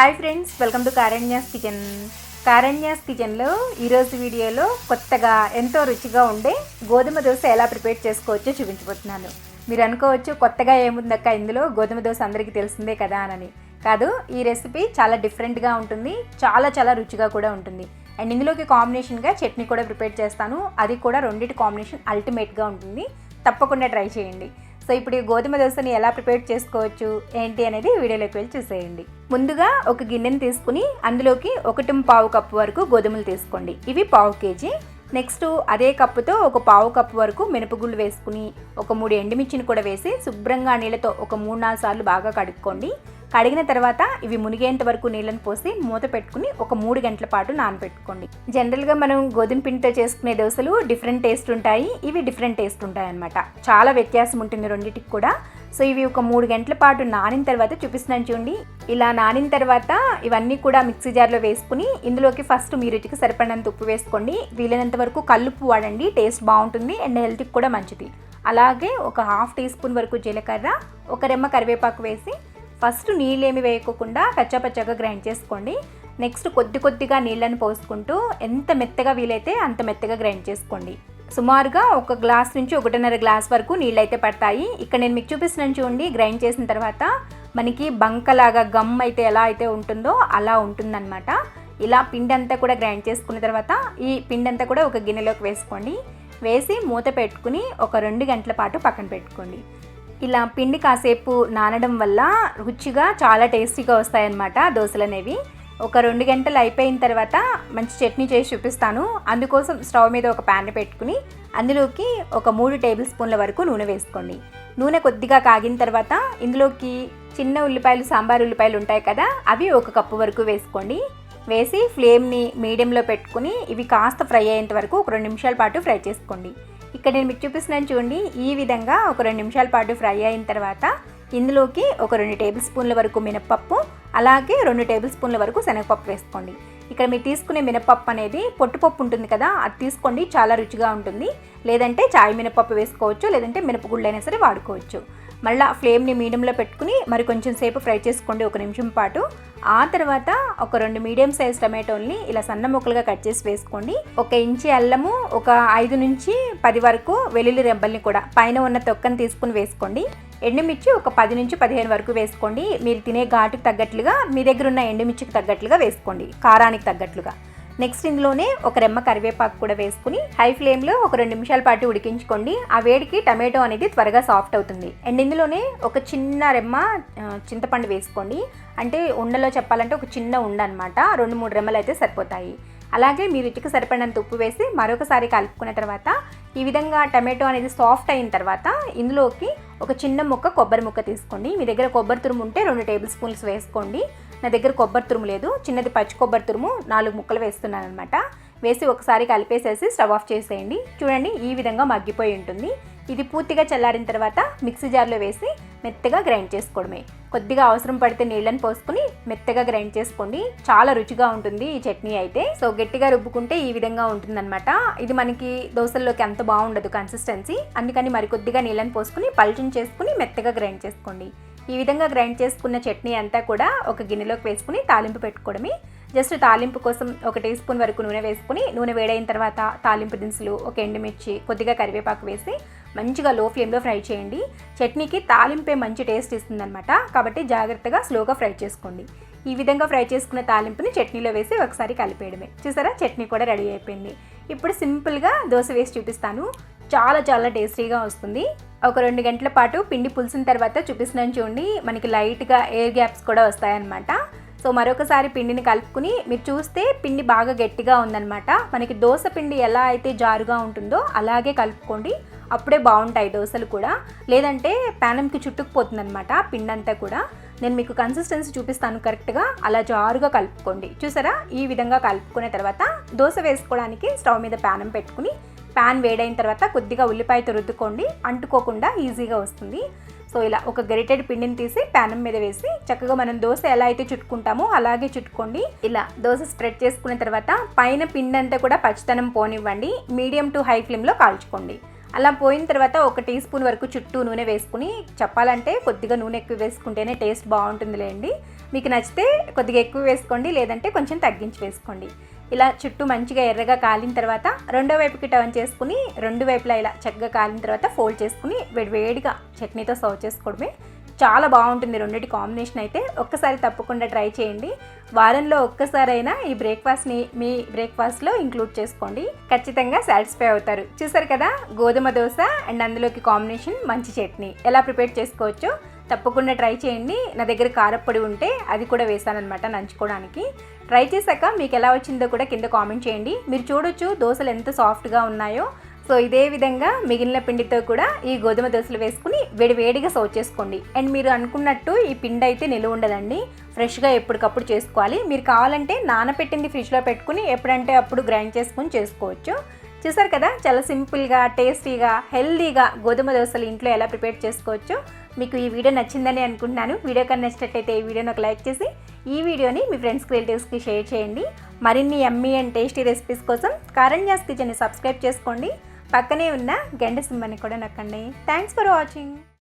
Hi friends welcome to Karanya's kitchen Karanya's కిచెన్లో ఈరోజు వీడియోలో కొత్తగా ఎంతో రుచిగా ఉండే గోధుమ దోశ ఎలా ప్రిపేర్ చేసుకోవచ్చో చూపించబోతున్నాను. మీరు అనుకోవచ్చు కొత్తగా ఏముందక్క ఇందులో గోధుమ దోశ అందరికీ తెలిసిందే కదా అని కాదు ఈ రెసిపీ చాలా డిఫరెంట్గా ఉంటుంది చాలా చాలా రుచిగా కూడా ఉంటుంది. అండ్ ఇందులోకి కాంబినేషన్గా చట్నీ కూడా ప్రిపేర్ చేస్తాను అది కూడా రెండింటి కాంబినేషన్ అల్టిమేట్గా ఉంటుంది. తప్పకుండా ట్రై చేయండి. సో ఇప్పుడు ఈ గోధుమ దోశని ఎలా ప్రిపేర్ చేసుకోవచ్చు ఏంటి అనేది వీడియోలోకి వెళ్ళి చూసేయండి. ముందుగా ఒక గిన్నెని తీసుకుని అందులోకి ఒకటి పావు కప్పు వరకు గోధుమలు తీసుకోండి. ఇవి పావు కేజీ. నెక్స్ట్ అదే కప్పుతో ఒక పావు కప్పు వరకు మినపగుళ్ళు వేసుకుని ఒక మూడు ఎండుమిర్చిని కూడా వేసి శుభ్రంగా నీళ్ళతో ఒక మూడు నాలుగు సార్లు బాగా కడుక్కోండి. కడిగిన తర్వాత ఇవి మునిగేంత వరకు నీళ్ళని పోసి మూత పెట్టుకుని ఒక మూడు గంటల పాటు నానబెట్టుకోండి. జనరల్గా మనం గోధుమ పిండితో చేసుకునే దోశలు డిఫరెంట్ టేస్ట్ ఉంటాయి. ఇవి డిఫరెంట్ టేస్ట్ ఉంటాయి అనమాట చాలా వ్యత్యాసం ఉంటుంది రెండింటికి కూడా. సో ఇవి ఒక మూడు గంటల పాటు నానిన తర్వాత చూపిస్తున్నాను చూడండి. ఇలా నానిన తర్వాత ఇవన్నీ కూడా మిక్సీ జార్లో వేసుకుని ఇందులోకి ఫస్ట్ మీ రుచికి సరిపడినంత ఉప్పు వేసుకోండి. వీలైనంత వరకు కల్లుప్పు వాడండి. టేస్ట్ బాగుంటుంది అండ్ హెల్త్కి కూడా మంచిది. అలాగే ఒక హాఫ్ టీ స్పూన్ వరకు జీలకర్ర ఒక రెమ్మ కరివేపాకు వేసి ఫస్ట్ నీళ్ళేమి వేయకోకుండా కచ్చాపచ్చాగా గ్రైండ్ చేసుకోండి. నెక్స్ట్ కొద్ది కొద్దిగా నీళ్ళని పోసుకుంటూ ఎంత మెత్తగా వీలైతే అంత మెత్తగా గ్రైండ్ చేసుకోండి. సుమారుగా ఒక గ్లాస్ నుంచి ఒకటిన్నర గ్లాస్ వరకు నీళ్ళు అయితే పడతాయి. ఇక్కడ నేను మీకు చూపిస్తున్నాను చూడండి గ్రైండ్ చేసిన తర్వాత మనకి బంకలాగా గమ్ అయితే ఎలా అయితే ఉంటుందో అలా ఉంటుందన్నమాట. ఇలా పిండి అంతా కూడా గ్రైండ్ చేసుకున్న తర్వాత ఈ పిండి అంతా కూడా ఒక గిన్నెలోకి వేసుకోండి. వేసి మూత పెట్టుకుని ఒక రెండు గంటల పాటు పక్కన పెట్టుకోండి. ఇలా పిండి కాసేపు నానడం వల్ల రుచిగా చాలా టేస్టీగా వస్తాయన్నమాట దోశలు అనేవి ఒక రెండు గంటలు అయిపోయిన తర్వాత మంచి చట్నీ చేసి చూపిస్తాను. అందుకోసం స్టవ్ మీద ఒక ప్యాన్ పెట్టుకుని అందులోకి ఒక మూడు టేబుల్ స్పూన్ల వరకు నూనె వేసుకోండి. నూనె కొద్దిగా కాగిన తర్వాత ఇందులోకి చిన్న ఉల్లిపాయలు సాంబార్ ఉల్లిపాయలు ఉంటాయి కదా అవి ఒక కప్పు వరకు వేసుకోండి. వేసి ఫ్లేమ్ని మీడియంలో పెట్టుకుని ఇవి కాస్త ఫ్రై అయ్యేంత వరకు ఒక రెండు నిమిషాల పాటు ఫ్రై చేసుకోండి. ఇక్కడ నేను మీకు చూపిస్తున్నాను చూడండి ఈ విధంగా ఒక రెండు నిమిషాల పాటు ఫ్రై అయిన తర్వాత ఇందులోకి ఒక రెండు టేబుల్ స్పూన్ల వరకు మినప్పప్పు అలాగే రెండు టేబుల్ స్పూన్ల వరకు శనగపప్పు వేసుకోండి. ఇక్కడ మీరు తీసుకునే మినపప్పు అనేది పొట్టుపప్పు ఉంటుంది కదా అది తీసుకోండి చాలా రుచిగా ఉంటుంది. లేదంటే చాయ్ మినపప్పు వేసుకోవచ్చు లేదంటే మినపగుళ్ళు అయినా సరే వాడుకోవచ్చు. మళ్ళీ ఫ్లేమ్ని మీడియంలో పెట్టుకుని మరి కొంచెం సేపు ఫ్రై చేసుకోండి ఒక నిమిషం పాటు. ఆ తర్వాత ఒక రెండు మీడియం సైజ్ టమాటోల్ని ఇలా సన్న ముక్కలుగా కట్ చేసి వేసుకోండి. ఒక ఇంచి అల్లము ఒక ఐదు నుంచి పది వరకు వెల్లుల్లి రెబ్బల్ని కూడా పైన ఉన్న తొక్కని తీసుకుని వేసుకోండి. ఎండుమిర్చి ఒక పది నుంచి పదిహేను వరకు వేసుకోండి. మీరు తినే ఘాటుకు తగ్గట్లుగా మీ దగ్గర ఉన్న ఎండుమిర్చికి తగ్గట్లుగా వేసుకోండి. కారానికి తగ్గట్లుగా. నెక్స్ట్ ఇందులోనే ఒక రెమ్మ కరివేపాకు కూడా వేసుకుని హై ఫ్లేమ్లో ఒక రెండు నిమిషాల పాటు ఉడికించుకోండి. ఆ వేడికి టమాటో అనేది త్వరగా సాఫ్ట్ అవుతుంది. అండ్ ఇందులోనే ఒక చిన్న రెమ్మ చింతపండు వేసుకోండి. అంటే ఉండలో చెప్పాలంటే ఒక చిన్న ఉండ అనమాట రెండు మూడు రెమ్మలు అయితే సరిపోతాయి. అలాగే మీ రుచికి సరిపడినంత ఉప్పు వేసి మరొకసారి కలుపుకున్న తర్వాత ఈ విధంగా టమాటో అనేది సాఫ్ట్ అయిన తర్వాత ఇందులోకి ఒక చిన్న ముక్క కొబ్బరి ముక్క తీసుకోండి. మీ దగ్గర కొబ్బరి తురుము ఉంటే రెండు టేబుల్ స్పూన్స్ వేసుకోండి. నా దగ్గర కొబ్బరి తురుము లేదు. చిన్నది పచ్చి కొబ్బరి తురుము నాలుగు ముక్కలు వేస్తున్నాను అనమాట వేసి ఒకసారి కలిపేసేసి స్టవ్ ఆఫ్ చేసేయండి. చూడండి ఈ విధంగా మగ్గిపోయి ఉంటుంది. ఇది పూర్తిగా చల్లారిన తర్వాత మిక్సీ జార్లో వేసి మెత్తగా గ్రైండ్ చేసుకోవడమే. కొద్దిగా అవసరం పడితే నీళ్ళని పోసుకుని మెత్తగా గ్రైండ్ చేసుకోండి. చాలా రుచిగా ఉంటుంది ఈ చట్నీ అయితే. సో గట్టిగా రుబ్బుకుంటే ఈ విధంగా ఉంటుందన్నమాట. ఇది మనకి దోశల్లోకి అంత బాగుండదు కన్సిస్టెన్సీ అందుకని మరి కొద్దిగా నీళ్ళని పోసుకుని పల్చని చేసుకుని మెత్తగా గ్రైండ్ చేసుకోండి. ఈ విధంగా గ్రైండ్ చేసుకున్న చట్నీ అంతా కూడా ఒక గిన్నెలోకి వేసుకుని తాలింపు పెట్టుకోవడమే. జస్ట్ తాలింపు కోసం ఒక టీ స్పూన్ వరకు నూనె వేసుకుని నూనె వేడైన తర్వాత తాలింపు దినుసులు ఒక ఎండుమిర్చి కొద్దిగా కరివేపాకు వేసి మంచిగా లో ఫ్లేమ్లో ఫ్రై చేయండి. చట్నీకి తాలింపే మంచి టేస్ట్ ఇస్తుందనమాట కాబట్టి జాగ్రత్తగా స్లోగా ఫ్రై చేసుకోండి. ఈ విధంగా ఫ్రై చేసుకున్న తాలింపుని చట్నీలో వేసి ఒకసారి కలిపేయడమే. చూసారా? చట్నీ కూడా రెడీ అయిపోయింది. ఇప్పుడు సింపుల్గా దోశ వేసి చూపిస్తాను. చాలా చాలా టేస్టీగా వస్తుంది. ఒక రెండు గంటల పాటు పిండి పులిసిన తర్వాత చూపిస్తున్నాను చూడండి. మనకి లైట్గా ఎయిర్ గ్యాప్స్ కూడా వస్తాయన్నమాట. సో మరొకసారి పిండిని కలుపుకుని మీరు చూస్తే పిండి బాగా గట్టిగా ఉందన్నమాట. మనకి దోశ పిండి ఎలా అయితే జారుగా ఉంటుందో అలాగే కలుపుకోండి. అప్పుడే బాగుంటాయి దోశలు కూడా. లేదంటే ప్యానంకి చుట్టుకుపోతుంది అనమాట పిండి అంతా కూడా. నేను మీకు కన్సిస్టెన్సీ చూపిస్తాను కరెక్ట్గా. అలా జారుగా కలుపుకోండి. చూసారా? ఈ విధంగా కలుపుకున్న తర్వాత దోశ వేసుకోవడానికి స్టవ్ మీద ప్యానం పెట్టుకుని ప్యాన్ వేడైన తర్వాత కొద్దిగా ఉల్లిపాయతో రుద్దుకోండి అంటుకోకుండా ఈజీగా వస్తుంది. సో ఇలా ఒక గరిటెడ్ పిండిని తీసి ప్యానం మీద వేసి చక్కగా మనం దోశ ఎలా అయితే చుట్టుకుంటామో అలాగే చుట్టుకోండి. ఇలా దోశ స్ప్రెడ్ చేసుకున్న తర్వాత పైన పిండి అంతా కూడా పచ్చితనం పోనివ్వండి. మీడియం టు హై ఫ్లేమ్లో కాల్చుకోండి. అలా పోయిన తర్వాత ఒక టీ స్పూన్ వరకు చుట్టూ నూనె వేసుకుని చెప్పాలంటే కొద్దిగా నూనె ఎక్కువ వేసుకుంటేనే టేస్ట్ బాగుంటుందిలేండి. మీకు నచ్చితే కొద్దిగా ఎక్కువ వేసుకోండి లేదంటే కొంచెం తగ్గించి వేసుకోండి. ఇలా చుట్టూ మంచిగా ఎర్రగా కాలిన తర్వాత రెండో వైపుకి టర్న్ చేసుకుని రెండు వైపులా ఇలా చక్కగా కాలిన తర్వాత ఫోల్డ్ చేసుకుని వేడివేడిగా చట్నీతో సర్వ్ చేసుకోవడమే చాలా బాగుంటుంది. రెండింటి కాంబినేషన్ అయితే ఒక్కసారి తప్పకుండా ట్రై చేయండి. వారంలో ఒక్కసారైనా ఈ బ్రేక్ఫాస్ట్ని మీ బ్రేక్ఫాస్ట్లో ఇంక్లూడ్ చేసుకోండి. ఖచ్చితంగా సాటిస్ఫై అవుతారు. చూసారు కదా? గోధుమ దోశ అండ్ అందులోకి కాంబినేషన్ మంచి చట్నీ. ఎలా ప్రిపేర్ చేసుకోవచ్చో తప్పకుండా ట్రై చేయండి. నా దగ్గర కారప్పొడి ఉంటే అది కూడా వేసానమాట నంచుకోవడానికి. ట్రై చేశాక మీకు ఎలా వచ్చిందో కూడా కింద కామెంట్ చేయండి. మీరు చూడొచ్చు దోశలు ఎంత సాఫ్ట్గా ఉన్నాయో. సో ఇదే విధంగా మిగిలిన పిండితో కూడా ఈ గోధుమ దోశలు వేసుకుని వేడి వేడిగా సర్వ్ చేసుకోండి. అండ్ మీరు అనుకున్నట్టు ఈ పిండి అయితే నిలువ ఉండదండి. ఫ్రెష్గా ఎప్పటికప్పుడు చేసుకోవాలి. మీరు కావాలంటే నానపెట్టింది ఫ్రిడ్జ్లో పెట్టుకుని ఎప్పుడంటే అప్పుడు గ్రైండ్ చేసుకుని చేసుకోవచ్చు. చూసారు కదా? చాలా సింపుల్గా టేస్టీగా హెల్దీగా గోధుమ దోశలు ఇంట్లో ఎలా ప్రిపేర్ చేసుకోవచ్చు మీకు ఈ వీడియో నచ్చిందని అనుకుంటున్నాను. వీడియో కన్నా నచ్చినట్టయితే ఈ వీడియోని ఒక లైక్ చేసి ఈ వీడియోని మీ ఫ్రెండ్స్కి రిలేటివ్స్కి షేర్ చేయండి. మరిన్ని ఎమ్మీ అండ్ టేస్టీ రెసిపీస్ కోసం కారణ్యాస్ కిచెన్ని సబ్స్క్రైబ్ చేసుకోండి. పక్కనే ఉన్న గంట సింబని కూడా నొక్కండి. Thanks for watching.